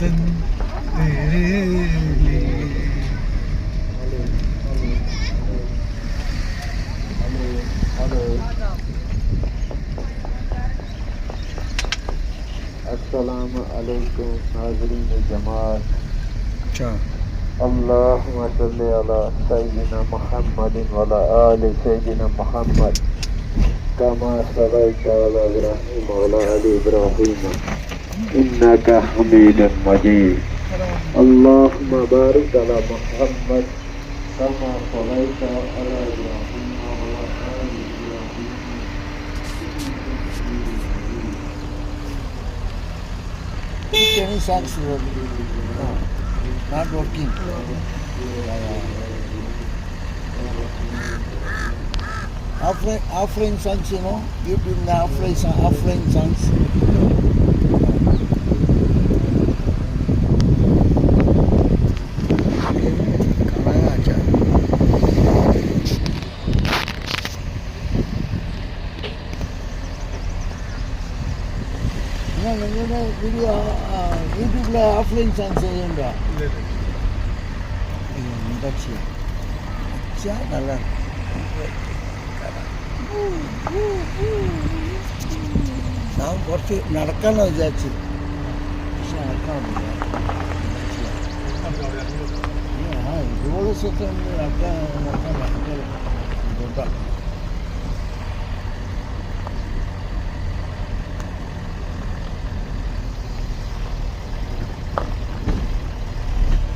وطن تیرے لیے۔ السلام علیکم ناظرین جماعت۔ اچھا۔ اللہ صلی علی سیدنا محمد ولا آل سیدنا محمد کما صلی علی ابراہیم ولا آل ابراہیم۔ إنك حميد مجيد. اللهم بارك على محمد كما صليت على إبراهيم وعلى Offering, offering songs, you know, you offering, offering songs. Ini dia, ini dia offline sana yang dah. Ini dah siap. Siap dah lah. Woo, woo, woo. കുറച്ച് നടക്കാന്ന് വിചാരിച്ചു പക്ഷെ നടക്കാൻ ആ ഇതുപോലെ ദിവസമൊക്കെ ഉണ്ട് നടക്കാൻ നടക്കാൻ ഭയങ്കര ബുദ്ധിമുട്ടാണ്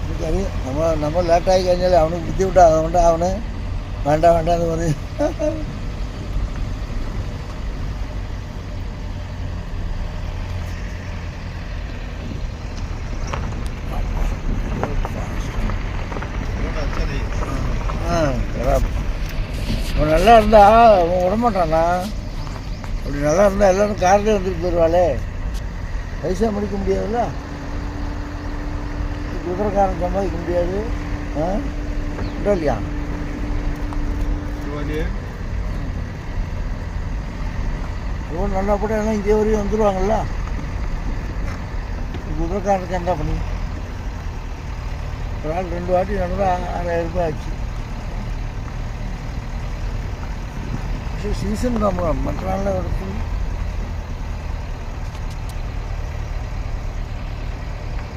എനിക്കറിയാം നമ്മൾ നമ്മൾ ലേറ്റായി കഴിഞ്ഞാൽ അവന് ബുദ്ധിമുട്ടാണ് അതുകൊണ്ട് അവന് വേണ്ട വേണ്ട എന്ന് പറഞ്ഞ് நல்லா இருந்தா அவன் விடமாட்டானா? அப்படி நல்லா இருந்தா எல்லாரும் கார்லேயே வந்துட்டு போயிடுவாளே பைசா முடிக்க முடியாதுல்ல? குதிரைக்காரன் சம்பாதிக்க முடியாது. ஆ? இல்லையா? இவ்வளோ நல்லா கூட எல்லாம் இங்கே வரையும் வந்துடுவாங்கல்ல குதிரைக்காரனுக்கு என்ன பண்ணி? ഒരാൾ രണ്ടു വാട്ടി നമ്മൾ ആറായിരം രൂപ ആക്കി പക്ഷേ സീസൺ നമ്മൾ മറ്റന്നാളിലെ